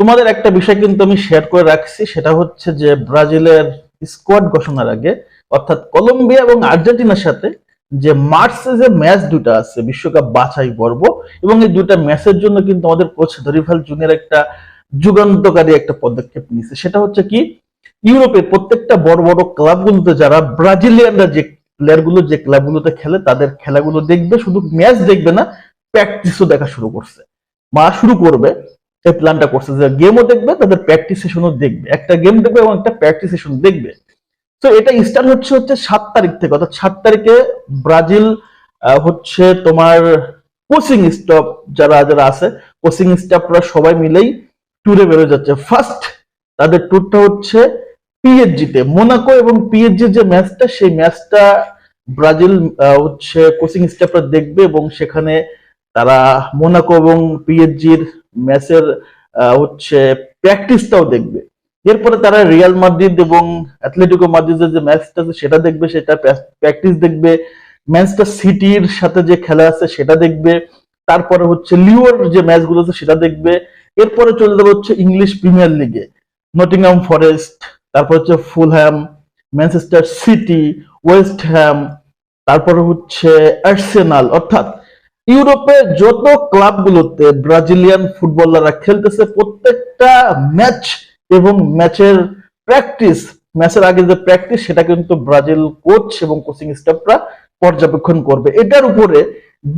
তোমাদের একটা বিষয় কিন্তু আমি শেয়ার করে রাখছি, সেটা হচ্ছে যে ব্রাজিলের স্কোয়াড ঘোষণার আগে, অর্থাৎ কলম্বিয়া এবং আর্জেন্টিনার সাথে যে মার্চে যে ম্যাচ দুটো আছে, বিশ্বকাপ বাছাই পর্ব, এবং এই দুটা ম্যাচের জন্য কিন্তু আমাদের কোচ দরিফাল জুনিয়র একটা যুগান্তকারী একটা পদক্ষেপ নিয়েছে। সেটা হচ্ছে কি, ইউরোপের প্রত্যেকটা বড় বড় ক্লাবগুলোতে যারা ব্রাজিলিয়ানরা যে প্লেয়ারগুলো যে ক্লাবগুলোতে খেলে, তাদের খেলাগুলো দেখবে, শুধু ম্যাচ দেখবে না প্র্যাকটিসও দেখা শুরু করছে। বা শুরু করবে। এই প্ল্যানটা করছে, যে গেমও দেখবে, তাদের প্র্যাকটিস সেশনও দেখবে। একটা গেম দেখবে এবং একটা প্র্যাকটিস সেশন দেখবে। তো এটা স্টার্ট হচ্ছে হচ্ছে সাত তারিখ থেকে, অর্থাৎ সাত তারিখে ব্রাজিল হচ্ছে তোমার কোচিং স্টাফ যারা যারা আছে কোচিং স্টাফরা সবাই মিলেই ট্যুরে বেরো যাচ্ছে। ফার্স্ট তাদের ট্যুরটা হচ্ছে পিএইচজি তে মোনাকো এবং পিএইচজি যে ম্যাচটা সেই ম্যাচটা ব্রাজিল হচ্ছে কোচিং স্টাফরা দেখবে এবং সেখানে তারা মোনাকো এবং পিএইচজির ম্যাচের হচ্ছে প্র্যাকটিসটাও দেখবে। এরপরে তারা রিয়াল মাদ্রিদ এবং অ্যাথলেটিকো মাদ্রিদের যে ম্যাচটা আছে সেটা দেখবে, সেটা প্র্যাকটিস দেখবে। ম্যানচেস্টার সিটির সাথে যে খেলা আছে সেটা দেখবে। তারপরে হচ্ছে লিওর যে ম্যাচগুলো আছে সেটা দেখবে। এরপরে চলে যাবে হচ্ছে ইংলিশ প্রিমিয়ার লিগে। নটিংহাম ফরেস্ট, তারপর হচ্ছে Fulham, Manchester City, West Ham, তারপরে হচ্ছে আর্সেনাল, অর্থাৎ ইউরোপে যত ক্লাবগুলোতে ব্রাজিলিয়ান ফুটবলাররা খেলতেছে, প্রত্যেকটা ম্যাচ এবং ম্যাচের প্র্যাকটিস, ম্যাচের আগে যে প্র্যাকটিস, সেটা কিন্তু ব্রাজিল কোচ এবং কোচিং স্টাফরা পর্যবেক্ষণ করবে। এটার উপরে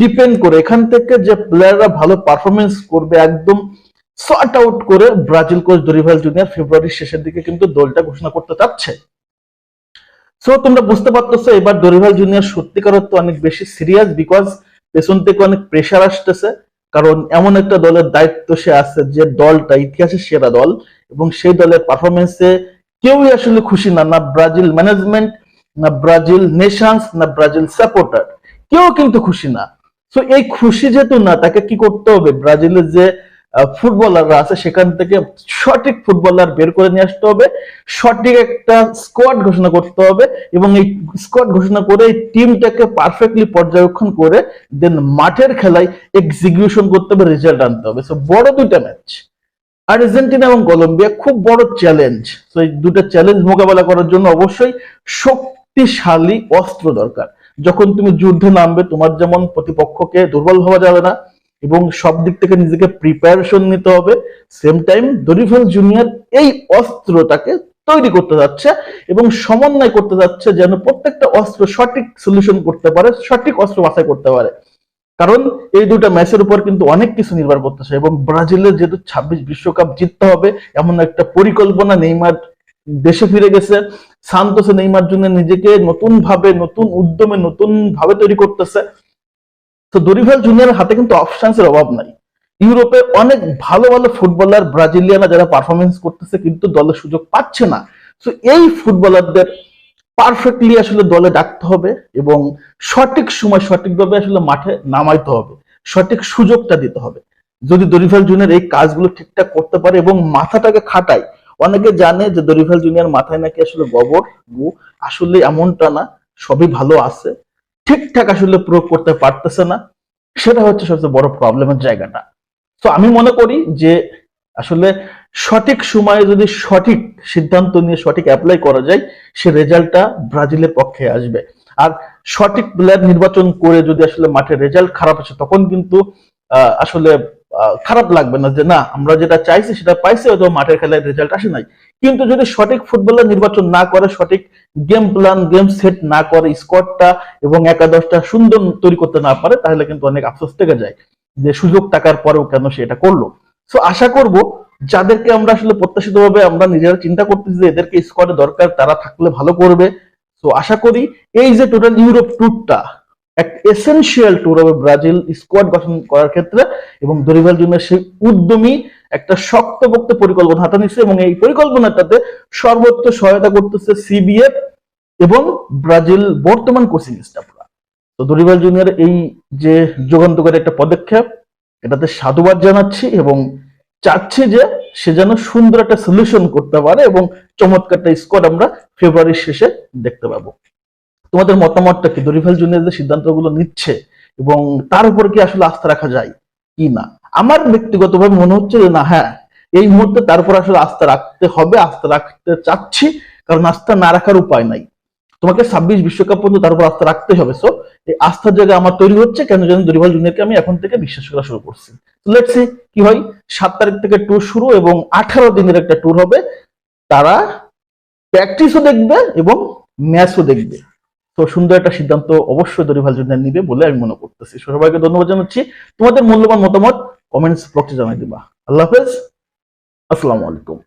ডিপেন্ড করে এখান থেকে যে প্লেয়াররা ভালো পারফরমেন্স করবে, একদম সর্ট আউট করে ব্রাজিল কোচ দরিভাল জুনিয়র ফেব্রুয়ারির শেষের দিকে কিন্তু দলটা ঘোষণা করতে চাচ্ছে। সো তোমরা বুঝতে পারতেছো, এবার দরিভাল জুনিয়র সত্যিকার অনেক বেশি সিরিয়াস বিকজ পেছন থেকে অনেক প্রেশার আসতেছে, কারণ এমন একটা দলের দায়িত্ব সে আছে যে দলটা, ইতিহাসের সেরা দল, এবং সেই দলের পারফরমেন্সে কেউই আসলে খুশি না না ব্রাজিল ম্যানেজমেন্ট না ব্রাজিল নেশনস না ব্রাজিল সাপোর্টার কেউ কিন্তু খুশি না। তো এই খুশি যেহেতু না, তাকে কি করতে হবে? ব্রাজিলের যে ফুটবলাররা আছে, সেখান থেকে সঠিক ফুটবলার বের করে নিয়ে আসতে হবে, সঠিক একটা স্কোয়াড ঘোষণা করতে হবে এবং এই স্কোয়াড ঘোষণা করে এই টিমটাকে পারফেক্টলি পর্যবেক্ষণ করে দেন মাঠের খেলায় এক্সিকিউশন করতে হবে রেজাল্ট আনতে হবে। সো বড় দুইটা ম্যাচ আর্জেন্টিনা এবং কলম্বিয়া খুব বড় চ্যালেঞ্জ তো এই দুটো চ্যালেঞ্জ মোকাবেলা করার জন্য অবশ্যই শক্তিশালী অস্ত্র দরকার। যখন তুমি যুদ্ধে নামবে, তোমার যেমন প্রতিপক্ষকে দুর্বল হওয়া যাবে না এবং সব দিক থেকে নিজেকে প্রিপারেশন নিতে হবে। সেম টাইম দরিফাল জুনিয়র এই অস্ত্রটাকে তৈরি করতে যাচ্ছে এবং সমন্বয় করতে যাচ্ছে যেন প্রত্যেকটা অস্ত্র সঠিক সলিউশন করতে পারে, সঠিক অস্ত্র বাছাই করতে পারে। কারণ এই দুটো ম্যাচের উপর কিন্তু অনেক কিছু নির্ভর করতেছে এবং ব্রাজিলের যেহেতু ছাব্বিশ বিশ্বকাপ জিততে হবে, এমন একটা পরিকল্পনা নেইমার দেশে ফিরে গেছে। সান্তোসে নেইমার জন্য নিজেকে নতুন ভাবে নতুন উদ্যমে নতুন ভাবে তৈরি করতেছে। তো দরিভাল জুনিয়রের হাতে কিন্তু অপশনসের অভাব নাই। ইউরোপে অনেক ভালো ভালো ফুটবলার ব্রাজিলিয়ানা যারা পারফরমেন্স করতেছে কিন্তু দলের সুযোগ পাচ্ছে না। তো এই ফুটবলারদের পারফেক্টলি আসলে দলে ডাকতে হবে এবং সঠিক সময় সঠিকভাবে আসলে মাঠে নামাইতে হবে। সঠিক সুযোগটা দিতে হবে। যদি দরিফাল জুনিয়র এই কাজগুলো ঠিকঠাক করতে পারে এবং মাথাটাকে খাটায়, অনেকে জানে যে দরিফাল জুনিয়র মাথায় নাকি আসলে গোবর, গু, আসলে এমনটা না, সবই ভালো আছে। ঠিকঠাক আসলে প্রয়োগ করতে পারতেছে না, সেটা হচ্ছে সবচেয়ে বড় প্রবলেমের জায়গাটা। তো আমি মনে করি যে আসলে সঠিক সময়ে যদি সঠিক সিদ্ধান্ত নিয়ে সঠিক অ্যাপ্লাই করা যায়, সে রেজাল্টটা ব্রাজিলের পক্ষে আসবে। আর সঠিক প্লেয়ার নির্বাচন করে যদি আসলে মাঠে রেজাল্ট খারাপ আছে তখন কিন্তু আসলে খারাপ লাগবে না যে না, আমরা যেটা চাইছি সেটা পাইছি, হয়তো মাঠের খেলায় রেজাল্ট আসে নাই। কিন্তু যদি সঠিক ফুটবলার নির্বাচন না করে, সঠিক গেম প্ল্যান গেম সেট না করে স্কোয়াডটা এবং একাদশটা সুন্দর তৈরি করতে না পারে, তাহলে কিন্তু অনেক আফসোস থেকে যায় যে সুযোগ টাকার পরেও কেন সে এটা করল। সো আশা করব যাদেরকে আমরা আসলে প্রত্যাশিত ভাবে আমরা নিজেরা চিন্তা করতেছি যে এদেরকে স্কোয়াডে দরকার, তারা থাকলে ভালো করবে। তো আশা করি এই যে টোটাল ইউরোপ ট্যুরটা এসেনশিয়াল ট্যুর হবে ব্রাজিল স্কোয়াড গঠন করার ক্ষেত্রে এবং দরিভাল জন্য সেই উদ্যমী একটা শক্তপোক্ত পরিকল্পনা হাতে নিচ্ছে এবং এই পরিকল্পনাটাতে সর্বোচ্চ সহায়তা করতেছে সিবিএফ এবং ব্রাজিল বর্তমান কোচিং স্টাফরা তো দরিভাল জুনিয়র এই যে যুগান্তকারী একটা পদক্ষেপ, এটাতে সাধুবাদ জানাচ্ছি এবং চাচ্ছি যে সে যেন সুন্দর একটা সলিউশন করতে পারে এবং চমৎকার একটা স্কোয়াড আমরা ফেব্রুয়ারির শেষে দেখতে পাবো। তোমাদের মতামতটা কি দরিভাল জুনিয়র যে সিদ্ধান্তগুলো নিচ্ছে এবং তার উপর কি আসলে আস্থা রাখা যায় কি না? আমার ব্যক্তিগতভাবে মনে হচ্ছে যে না হ্যাঁ এই মুহূর্তে তারপর আসলে আস্থা রাখতে হবে, আস্থা রাখতে চাচ্ছি, কারণ আস্থা না রাখার উপায় নাই। তোমাকে ছাব্বিশ বিশ্বকাপ পর্যন্ত তার উপর আস্থা রাখতে হবে। সো এই আস্থার জায়গা আমার তৈরি হচ্ছে কেন যেন দরিভাল জুনিয়রকে আমি এখন থেকে বিশ্বাস করা শুরু করছি। লেটস কি হয়। সাত তারিখ থেকে ট্যুর শুরু এবং আঠারো দিনের একটা ট্যুর হবে। তারা প্র্যাকটিসও দেখবে এবং ম্যাচও দেখবে। তো সুন্দর একটা সিদ্ধান্ত অবশ্যই দরিভাল জুনিয়র নিবে বলে আমি মনে করতেছি। সবাইকে ধন্যবাদ জানাচ্ছি। তোমাদের মূল্যবান মতামত কমেন্টস বক্সে জানাই দিবা। আল্লাহ হাফেজ। আসসালামু আলাইকুম।